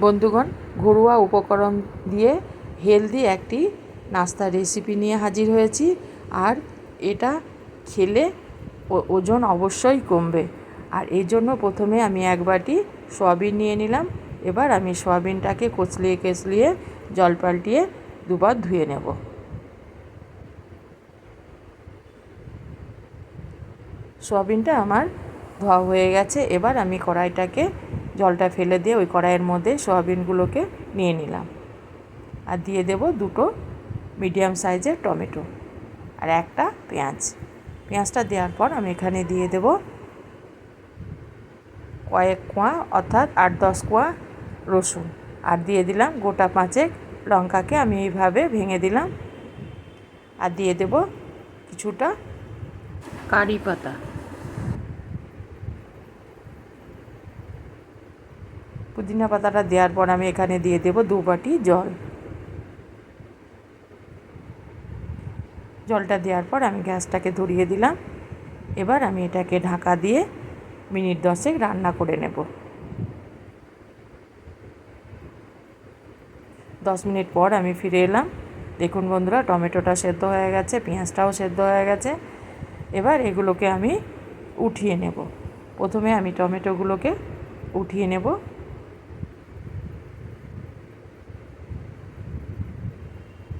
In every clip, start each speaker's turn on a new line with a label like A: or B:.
A: বন্ধুগণ, ঘরোয়া উপকরণ দিয়ে হেলদি একটি নাস্তার রেসিপি নিয়ে হাজির হয়েছি। আর এটা খেলে ওজন অবশ্যই কমবে। আর এই জন্য প্রথমে আমি এক বাটি সয়াবিন নিয়ে নিলাম। এবার আমি সয়াবিনটাকে কচলিয়ে কেচলিয়ে জল পাল্টিয়ে দুবার ধুয়ে নেব। সয়াবিনটা আমার ধোয়া হয়ে গেছে। এবার আমি কড়াইটাকে জলটা ফেলে দিয়ে ওই কড়াইয়ের মধ্যে সয়াবিনগুলোকে নিয়ে নিলাম। আর দিয়ে দেব দুটো মিডিয়াম সাইজের টমেটো আর একটা পেঁয়াজ। পেঁয়াজটা দেওয়ার পর আমি এখানে দিয়ে দেব কয়েক কোয়া অর্থাৎ আট দশ কোয়া রসুন। আর দিয়ে দিলাম গোটা পাঁচেক লঙ্কাকে আমি এইভাবে ভেঙে দিলাম। আর দিয়ে দেব কিছুটা কারি পাতা। পুদিনা পাতাটা দেওয়ার পর আমি এখানে দিয়ে দেব দু বাটি জল। জলটা দেওয়ার পর আমি গ্যাসটাকে ধরিয়ে দিলাম। এবার আমি এটাকে ঢাকা দিয়ে মিনিট দশেক রান্না করে নেব। দশ মিনিট পর আমি ফিরে এলাম। দেখুন বন্ধুরা, টমেটোটা সেদ্ধ হয়ে গেছে, পেঁয়াজটাও সেদ্ধ হয়ে গেছে। এবার এগুলোকে আমি উঠিয়ে নেব। প্রথমে আমি টমেটোগুলোকে উঠিয়ে নেব।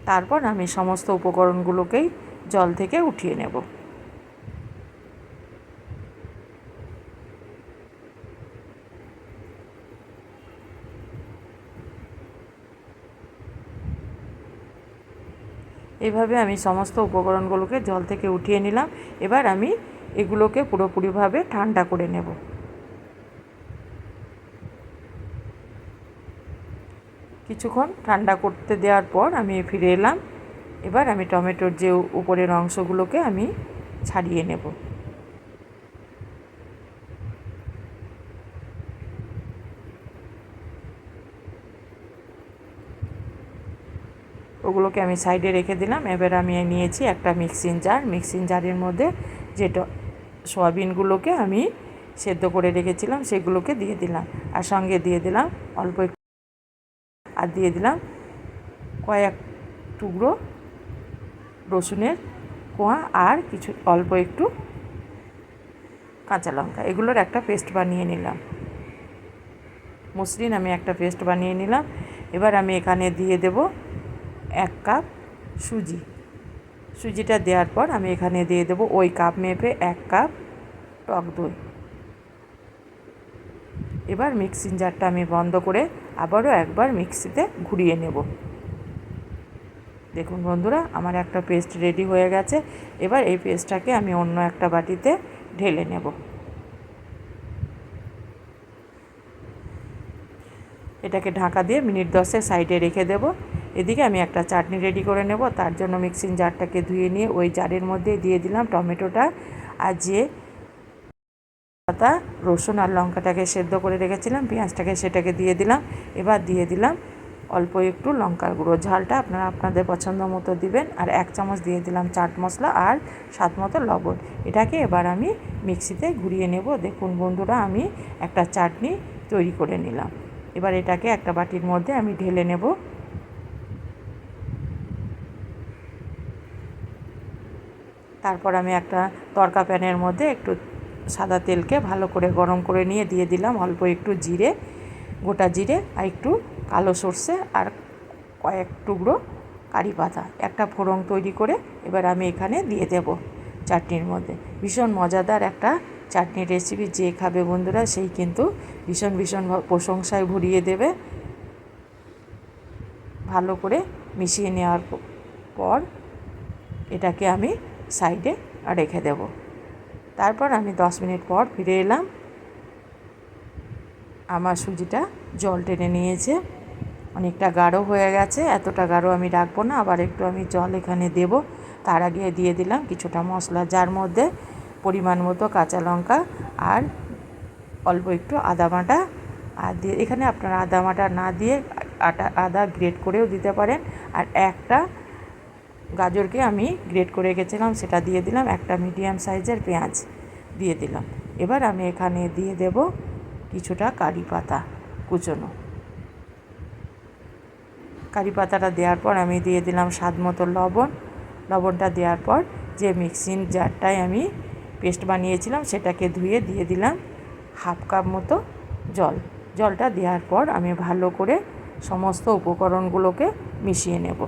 A: তারপর আমি সমস্ত উপকরণগুলোকেই জল থেকে উঠিয়ে নেব। এভাবে আমি সমস্ত উপকরণগুলোকে জল থেকে উঠিয়ে নিলাম। এবার আমি এগুলোকে পুরোপুরিভাবে ঠান্ডা করে নেব। কিছুক্ষণ ঠান্ডা করতে দেওয়ার পর আমি ফিরে এলাম। এবার আমি টমেটোর যে উপরের অংশগুলোকে আমি ছাড়িয়ে নেব। ওগুলোকে আমি সাইডে রেখে দিলাম। এবার আমি নিয়েছি একটা মিক্সিং জার। মিক্সিং জারের মধ্যে যেটা সয়াবিনগুলোকে আমি সেদ্ধ করে রেখেছিলাম, সেগুলোকে দিয়ে দিলাম। আর সঙ্গে দিয়ে দিলাম অল্প একটু আর দিয়ে দিলাম কয়েক টুকরো রসুনের কোয়া আর কিছু অল্প একটু কাঁচা লঙ্কা। এগুলোর একটা পেস্ট বানিয়ে নিলাম। মসৃণ আমি একটা পেস্ট বানিয়ে নিলাম। এবার আমি এখানে দিয়ে দেব এক কাপ সুজি। সুজিটা দেওয়ার পর আমি এখানে দিয়ে দেব ওই কাপ মেপে এক কাপ টক দই। এবার মিক্সিং জারটা আমি বন্ধ করে আবারও একবার মিক্সিতে ঘুরিয়ে নেব। দেখুন বন্ধুরা, আমার একটা পেস্ট রেডি হয়ে গেছে। এবার এই পেস্টটাকে আমি অন্য একটা বাটিতে ঢেলে নেব। এটাকে ঢাকা দিয়ে মিনিট দশে সাইডে রেখে দেব। এদিকে আমি একটা চাটনি রেডি করে নেব। তার জন্য মিক্সিং জারটাকে ধুয়ে নিয়ে ওই জারের মধ্যে দিয়ে দিলাম টমেটোটা। আর যে পাতা রসুন আর লঙ্কাটাকে সেদ্ধ করে রেখেছিলাম, পেঁয়াজটাকে সেটাকে দিয়ে দিলাম। এবার দিয়ে দিলাম অল্প একটু লঙ্কার গুঁড়ো। ঝালটা আপনারা আপনাদের পছন্দ মতো দিবেন। আর এক চামচ দিয়ে দিলাম চাট মশলা আর স্বাদ মতো লবণ। এটাকে এবার আমি মিক্সিতে ঘুরিয়ে নেব। দেখুন বন্ধুরা, আমি একটা চাটনি তৈরি করে নিলাম। এবার এটাকে একটা বাটির মধ্যে আমি ঢেলে নেব। তারপর আমি একটা তরকা প্যানের মধ্যে একটু সাদা তেলকে ভালো করে গরম করে নিয়ে দিয়ে দিলাম অল্প একটু জিরে, গোটা জিরে আর একটু কালো সর্ষে আর কয়েক টুকরো কারি পাতা। একটা ফোড়ন তৈরি করে এবার আমি এখানে দিয়ে দেব চাটনির মধ্যে। ভীষণ মজাদার একটা চাটনির রেসিপি যে খাবে বন্ধুরা সেই কিন্তু ভীষণ ভীষণ প্রশংসায় ভরিয়ে দেবে। ভালো করে মিশিয়ে নেওয়ার পর এটাকে আমি সাইডে রেখে দেব। তারপর আমি দশ মিনিট পর ফিরে এলাম। আমার সুজিটা জল টেনে নিয়েছে। অনেকটা গাঢ় হয়ে গেছে। এতটা গাঢ় আমি রাখব না, আবার একটু আমি জল এখানে দেব। তার আগে দিয়ে দিলাম কিছুটা মশলা, যার মধ্যে পরিমাণ মতো কাঁচা লঙ্কা আর অল্প একটু আদা বাটা। আর দিয়ে এখানে আপনারা আদা বাটা না দিয়ে আটা, আদা গ্রেট করেও দিতে পারেন। আর একটা গাজরকে আমি গ্রেট করে রেখেছিলাম, সেটা দিয়ে দিলাম, একটা মিডিয়াম সাইজের পেঁয়াজ দিয়ে দিলাম। এবার আমি এখানে দিয়ে দেব কিছুটা কারি পাতা কুচোনো। কারি পাতাটা দেওয়ার পর আমি দিয়ে দিলাম স্বাদ মতো লবণ। লবণটা দেওয়ার পর যে মিক্সিং জারটায় আমি পেস্ট বানিয়েছিলাম, সেটাকে ধুয়ে দিয়ে দিলাম হাফ কাপ মতো জল। জলটা দেওয়ার পর আমি ভালো করে সমস্ত উপকরণগুলোকে মিশিয়ে নেব।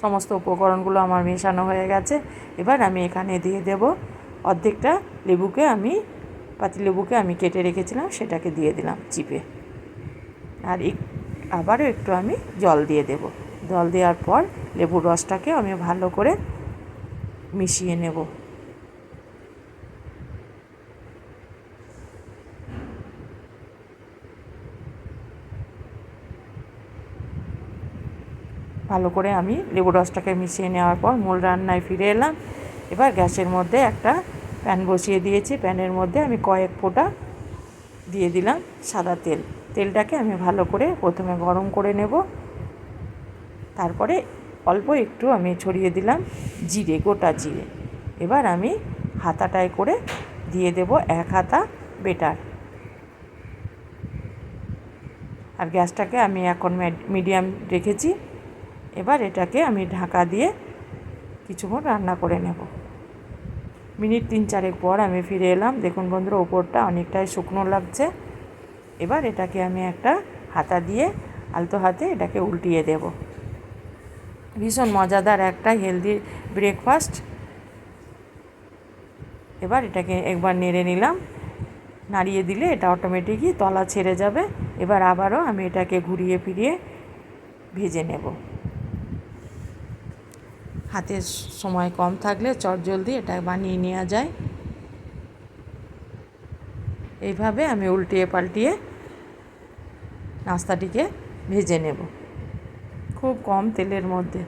A: সমস্ত উপকরণগুলো আমার মেশানো হয়ে গেছে। এবার আমি এখানে দিয়ে দেব অর্ধেকটা লেবুকে আমি পাতিলেবুকে আমি কেটে রেখেছিলাম, সেটাকে দিয়ে দিলাম চিপে। আর এক, আবারও একটু আমি জল দিয়ে দেব। জল দেওয়ার পর লেবুর রসটাকে আমি ভালো করে মিশিয়ে নেব। ভালো করে আমি লেবু রসটাকে মিশিয়ে নেওয়ার পর মূল রান্নায় ফিরে এলাম। এবার গ্যাসের মধ্যে একটা প্যান বসিয়ে দিয়েছি। প্যানের মধ্যে আমি কয়েক ফোঁটা দিয়ে দিলাম সাদা তেল। তেলটাকে আমি ভালো করে প্রথমে গরম করে নেব। তারপরে অল্প একটু আমি ছড়িয়ে দিলাম জিরে, গোটা জিরে। এবার আমি হাতাটায় করে দিয়ে দেব এক হাতা বেটার। আর গ্যাসটাকে আমি এখন মিডিয়াম রেখেছি। এবার এটাকে আমি ঢাকা দিয়ে কিছুক্ষণ রান্না করে নেব। মিনিট তিন চারেক পর আমি ফিরে এলাম। দেখুন বন্ধুরা, ওপরটা অনেকটাই শুকনো লাগছে। এবার এটাকে আমি একটা হাতা দিয়ে আলতো হাতে এটাকে উল্টিয়ে দেব। ভীষণ মজাদার একটা হেলদি ব্রেকফাস্ট। এবার এটাকে একবার নেড়ে নিলাম। নাড়িয়ে দিলে এটা অটোমেটিকই তলা ছেড়ে যাবে। এবার আবারও আমি এটাকে ঘুরিয়ে ফিরিয়ে ভেজে নেব। হাতে সময় কম থাকলে চট জলদি এটা বানিয়ে নেওয়া যায়। এইভাবে আমি উল্টিয়ে পাল্টিয়ে নাস্তাটিকে ভেজে নেব। খুব কম তেলের মধ্যে।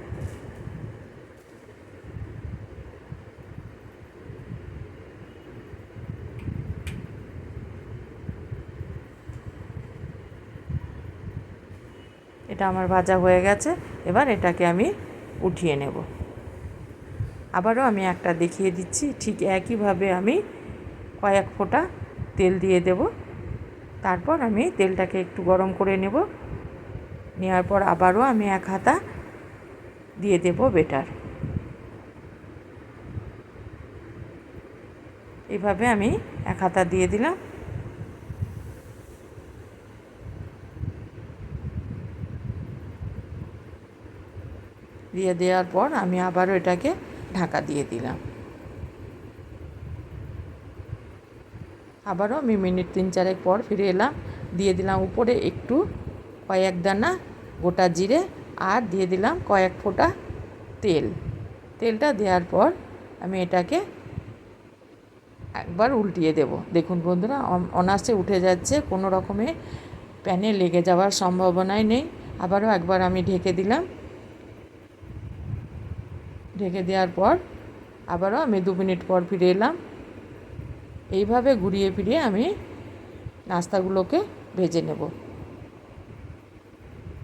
A: এটা আমার ভাজা হয়ে গেছে। এবার এটাকে আমি উঠিয়ে নেব। আবারও আমি একটা দেখিয়ে দিচ্ছি, ঠিক একইভাবে আমি কয়েক ফোঁটা তেল দিয়ে দেব। তারপর আমি তেলটাকে একটু গরম করে নেব। নেওয়ার পর আবারও আমি এক হাতা দিয়ে দেব বেটার। এভাবে আমি এক হাতা দিয়ে দিলাম। দিয়ে দেওয়ার পর আমি আবারও এটাকে ঢাকা দিয়ে দিলাম। আবারও আমি মিনিট তিন চারেক পর ফিরে এলাম। দিয়ে দিলাম উপরে একটু কয়েক দানা গোটা জিরে আর দিয়ে দিলাম কয়েক ফোঁটা তেল। তেলটা দেওয়ার পর আমি এটাকে একবার উল্টিয়ে দেব। দেখুন বন্ধুরা অনার্সে উঠে যাচ্ছে, কোনো রকমে প্যানে লেগে যাওয়ার সম্ভাবনাই নেই। আবারও একবার আমি ঢেকে দিলাম। ঢেকে দেওয়ার পর আবারও আমি দু মিনিট পর ফিরে এলাম। এইভাবে ঘুরিয়ে ফিরিয়ে আমি নাস্তাগুলোকে ভেজে নেব।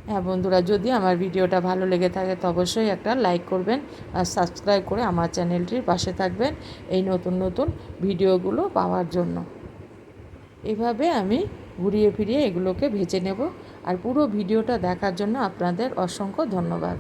A: হ্যাঁ বন্ধুরা, যদি আমার ভিডিওটা ভালো লেগে থাকে তো অবশ্যই একটা লাইক করবেন আর সাবস্ক্রাইব করে আমার চ্যানেলটির পাশে থাকবেন এই নতুন নতুন ভিডিওগুলো পাওয়ার জন্য। এভাবে আমি ঘুরিয়ে ফিরিয়ে এগুলোকে ভেজে নেব। আর পুরো ভিডিওটা দেখার জন্য আপনাদের অসংখ্য ধন্যবাদ।